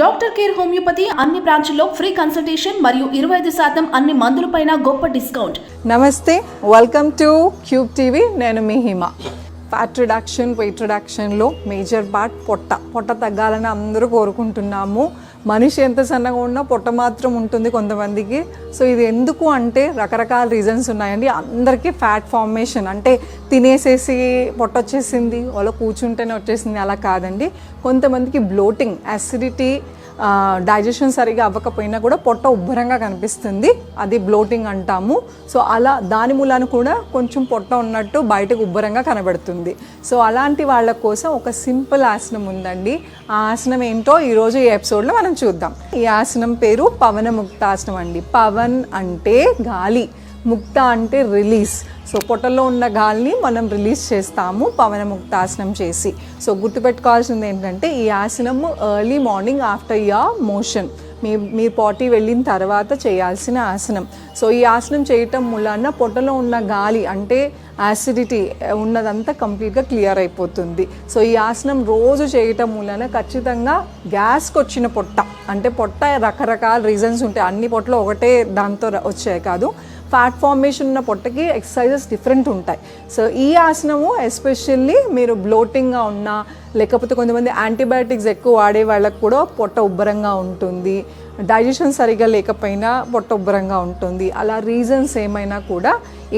Doctor care homeopathy అన్ని బ్రాంచ్ల్లో free consultation మరియు ఇరవై ఐదు శాతం అన్ని మందులపైన గొప్ప డిస్కౌంట్. నమస్తే వెల్కమ్ టు క్యూబ్ టీవీ నేను మీ హిమ. ఫ్యాట్ రిడక్షన్ వెయిట్ రిడక్షన్లో మేజర్ పార్ట్ పొట్ట. పొట్ట తగ్గాలని అందరూ కోరుకుంటున్నాము. మనిషి ఎంత సన్నగా ఉన్నా పొట్ట మాత్రం ఉంటుంది కొంతమందికి. సో ఇది ఎందుకు అంటే రకరకాల రీజన్స్ ఉన్నాయండి. అందరికీ ఫ్యాట్ ఫార్మేషన్ అంటే తినేసేసి పొట్ట వచ్చేసింది వాళ్ళ కూర్చుంటేనే వచ్చేసింది అలా కాదండి. కొంతమందికి బ్లోటింగ్ అసిడిటీ డైజెషన్ సరిగా అవ్వకపోయినా కూడా పొట్ట ఉబ్బరంగా కనిపిస్తుంది. అది బ్లోటింగ్ అంటాము. సో అలా దాని మూలాన కూడా కొంచెం పొట్ట ఉన్నట్టు బయటకు ఉబ్బరంగా కనబడుతుంది. సో అలాంటి వాళ్ళ కోసం ఒక సింపుల్ ఆసనం ఉందండి. ఆ ఆసనం ఏంటో ఈరోజు ఈ ఎపిసోడ్లో మనం చూద్దాం. ఈ ఆసనం పేరు పవన ముక్తాసనం అండి. పవన్ అంటే గాలి ముక్త అంటే రిలీజ్ సో పొట్టలో ఉన్న గాలిని మనం రిలీజ్ చేస్తాము పవన ముక్తాసనం చేసి. సో గుర్తుపెట్టుకోవాల్సింది ఏంటంటే ఈ ఆసనము early morning after a motion మీ మీ పార్టీ వెళ్ళిన తర్వాత చేయాల్సిన ఆసనం. సో ఈ ఆసనం చేయటం మూలాన పొట్టలో ఉన్న గాలి అంటే యాసిడిటీ ఉన్నదంతా కంప్లీట్గా క్లియర్ అయిపోతుంది. సో ఈ ఆసనం రోజు చేయటం మూలాన ఖచ్చితంగా గ్యాస్కి వచ్చిన పొట్ట. అంటే పొట్ట రకరకాల రీజన్స్ ఉంటాయి. అన్ని పొట్టలు ఒకటే దాంతో వచ్చాయి కాదు. ఫ్యాట్ ఫార్మేషన్ ఉన్న పొట్టకి ఎక్సర్సైజెస్ డిఫరెంట్ ఉంటాయి. సో ఈ ఆసనము ఎస్పెషల్లీ మీరు బ్లోటింగ్గా ఉన్నా లేకపోతే కొంతమంది యాంటీబయాటిక్స్ ఎక్కువ వాడే వాళ్ళకు కూడా పొట్ట ఉబ్బరంగా ఉంటుంది. డైజెషన్ సరిగా లేకపోయినా పొట్ట ఉబ్బరంగా ఉంటుంది. అలా రీజన్స్ ఏమైనా కూడా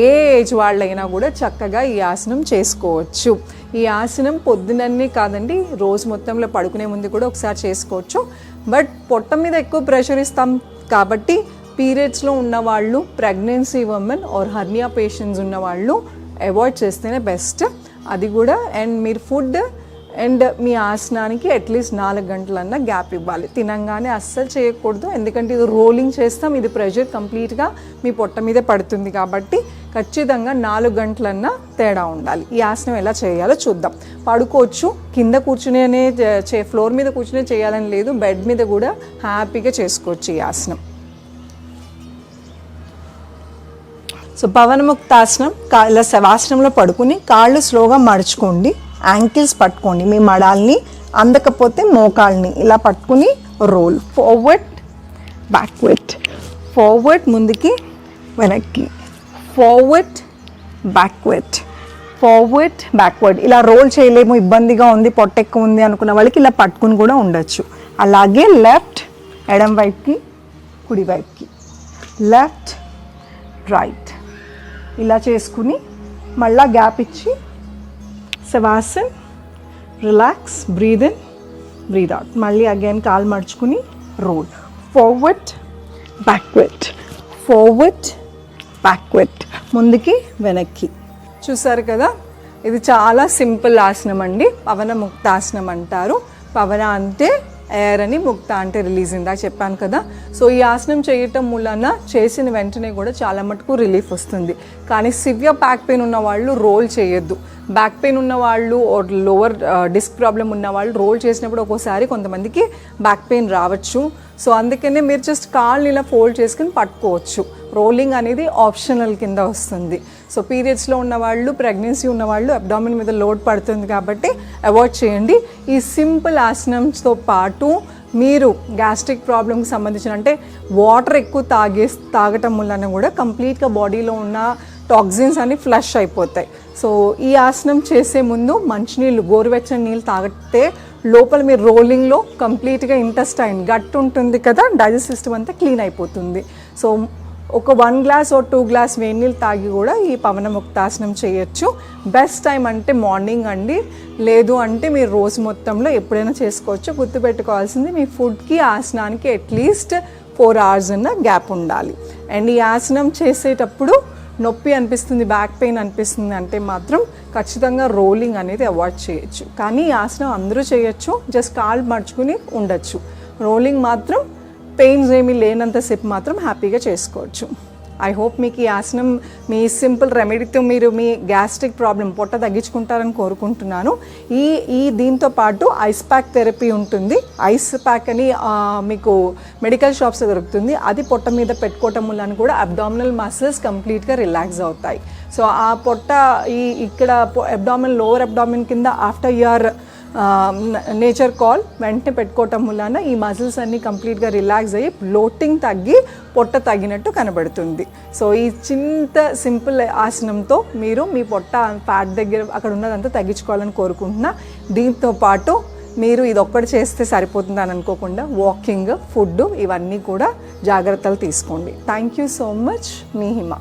ఏ ఏజ్ వాళ్ళైనా కూడా చక్కగా ఈ ఆసనం చేసుకోవచ్చు. ఈ ఆసనం పొద్దునన్నీ కాదండి రోజు మొత్తంలో పడుకునే ముందు కూడా ఒకసారి చేసుకోవచ్చు. బట్ పొట్ట మీద ఎక్కువ ప్రెషర్ ఇస్తాం కాబట్టి పీరియడ్స్లో ఉన్న వాళ్ళు pregnancy women or hernia patients ఉన్న వాళ్ళు అవాయిడ్ చేస్తేనే బెస్ట్ అది కూడా అండ్ మీరు ఫుడ్ అండ్ మీ ఆసనానికి అట్లీస్ట్ నాలుగు గంటలన్నా గ్యాప్ ఇవ్వాలి. తినంగానే అస్సలు చేయకూడదు. ఎందుకంటే ఇది రోలింగ్ చేస్తాం. ఇది ప్రెషర్ కంప్లీట్గా మీ పొట్ట మీదే పడుతుంది కాబట్టి ఖచ్చితంగా నాలుగు గంటలన్నా తేడా ఉండాలి. ఈ ఆసనం ఎలా చేయాలో చూద్దాం. పడుకోవచ్చు. కింద కూర్చునే చే ఫ్లోర్ మీద కూర్చునే చేయాలని లేదు. బెడ్ మీద కూడా హ్యాపీగా చేసుకోవచ్చు ఈ ఆసనం. సో పవనముక్తాసనం కా ఇలా శవాసనంలో పడుకుని కాళ్ళు స్లోగా మడుచుకోండి యాంకిల్స్ పట్టుకోండి. మీ మడాల్ని అందకపోతే మోకాళ్ళని ఇలా పట్టుకుని రోల్ ఫార్వర్డ్ బ్యాక్వర్డ్ ఫార్వర్డ్ ముందుకి వెనక్కి ఫార్వర్డ్ బ్యాక్వర్డ్ ఫార్వర్డ్ బ్యాక్వర్డ్ ఇలా రోల్ చేయలేము ఇబ్బందిగా ఉంది పొట్టెక్కువ ఉంది అనుకున్న వాళ్ళకి ఇలా పట్టుకుని కూడా ఉండొచ్చు. అలాగే లెఫ్ట్ ఎడం వైపుకి కుడి వైపుకి. లెఫ్ట్ రైట్ ఇలా చేసుకుని మళ్ళా గ్యాప్ ఇచ్చి shavasan relax breathe in breathe out మళ్ళీ అగైన్ కాలు మడుచుకుని roll forward backward forward backward ముందుకి వెనక్కి. చూసారు కదా? ఇది చాలా సింపుల్ ఆసనం అండి. పవన ముక్తాసనం అంటారు. పవన అంటే ఎయిర్ అని ముక్త అంటే రిలీజ్ ఇందా చెప్పాను కదా. సో ఈ ఆసనం చేయటం మూలన చేసిన వెంటనే కూడా చాలా మటుకు రిలీఫ్ వస్తుంది. కానీ సివియర్ బ్యాక్ పెయిన్ ఉన్న వాళ్ళు రోల్ చేయొద్దు. బ్యాక్ పెయిన్ ఉన్న వాళ్ళు లోవర్ డిస్క్ ప్రాబ్లం ఉన్న వాళ్ళు రోల్ చేసినప్పుడు ఒక్కోసారి కొంతమందికి బ్యాక్ పెయిన్ రావచ్చు. సో అందుకనే మీరు జస్ట్ కాళ్ళని ఇలా ఫోల్డ్ చేసుకుని పట్టుకోవచ్చు. రోలింగ్ అనేది ఆప్షనల్ కింద వస్తుంది. సో పీరియడ్స్లో ఉన్నవాళ్ళు ప్రెగ్నెన్సీ ఉన్నవాళ్ళు అబ్డామిన్ మీద లోడ్ పడుతుంది కాబట్టి అవాయిడ్ చేయండి. ఈ సింపుల్ ఆసనంతో పాటు మీరు గ్యాస్ట్రిక్ ప్రాబ్లంకి సంబంధించిన అంటే వాటర్ ఎక్కువ తాగే తాగటం వలన కూడా కంప్లీట్గా బాడీలో ఉన్న టాక్సిన్స్ అన్ని ఫ్లష్ అయిపోతాయి. సో ఈ ఆసనం చేసే ముందు మంచినీళ్ళు గోరువెచ్చని నీళ్ళు తాగితే లోపల మీరు రోలింగ్లో కంప్లీట్గా ఇంటెస్టైన్ గట్ ఉంటుంది కదా డైజెస్ట్ సిస్టమ్ అంతా క్లీన్ అయిపోతుంది. సో ఒక వన్ గ్లాస్ ఓ టూ గ్లాస్ వేడి నీళ్ళు తాగి కూడా ఈ పవన ముక్తాసనం చేయొచ్చు. బెస్ట్ టైం అంటే మార్నింగ్ అండి. లేదు అంటే మీరు రోజు మొత్తంలో ఎప్పుడైనా చేసుకోవచ్చు. గుర్తుపెట్టుకోవాల్సింది మీ ఫుడ్కి ఆసనానికి అట్లీస్ట్ ఫోర్ అవర్స్ ఉన్న గ్యాప్ ఉండాలి. అండ్ ఈ ఆసనం చేసేటప్పుడు నొప్పి అనిపిస్తుంది బ్యాక్ పెయిన్ అనిపిస్తుంది అంటే మాత్రం ఖచ్చితంగా రోలింగ్ అనేది అవాయిడ్ చేయొచ్చు. కానీ ఈ ఆసనం అందరూ చేయొచ్చు. జస్ట్ కాళ్ళు మడుచుకుని ఉండొచ్చు. రోలింగ్ మాత్రం పెయిన్స్ ఏమీ లేనంతసేపు మాత్రం హ్యాపీగా చేసుకోవచ్చు. ఐ హోప్ మీకు ఈ ఆసనం మీ సింపుల్ రెమెడీతో మీరు మీ గ్యాస్ట్రిక్ ప్రాబ్లం పొట్ట తగ్గించుకుంటారని కోరుకుంటున్నాను. ఈ ఈ దీంతో పాటు ఐస్ ప్యాక్ థెరపీ ఉంటుంది. ఐస్ ప్యాక్ అని మీకు మెడికల్ షాప్స్ దొరుకుతుంది. అది పొట్ట మీద పెట్టుకోవటం వలన కూడా అబ్డామినల్ మసిల్స్ కంప్లీట్గా రిలాక్స్ అవుతాయి. సో ఆ పొట్ట ఈ ఇక్కడ అబ్డామిన్ లోవర్ అబ్డామిన్ కింద ఆఫ్టర్ ఇయర్ నేచర్ కాల్ వెంటనే పెట్టుకోవటం వలన ఈ మజిల్స్ అన్నీ కంప్లీట్గా రిలాక్స్ అయ్యి బ్లోటింగ్ తగ్గి పొట్ట తగ్గినట్టు కనబడుతుంది. సో ఈ చింత సింపుల్ ఆసనంతో మీరు మీ పొట్ట ఫ్యాట్ దగ్గర అక్కడ ఉన్నదంతా తగ్గించుకోవాలని కోరుకుంటున్నా. దీంతో పాటు మీరు ఇది ఒక్కటి చేస్తే సరిపోతుంది అని అనుకోకుండా వాకింగ్ ఫుడ్ ఇవన్నీ కూడా జాగ్రత్తలు తీసుకోండి. థ్యాంక్ యూ సో మచ్ మీ హిమ.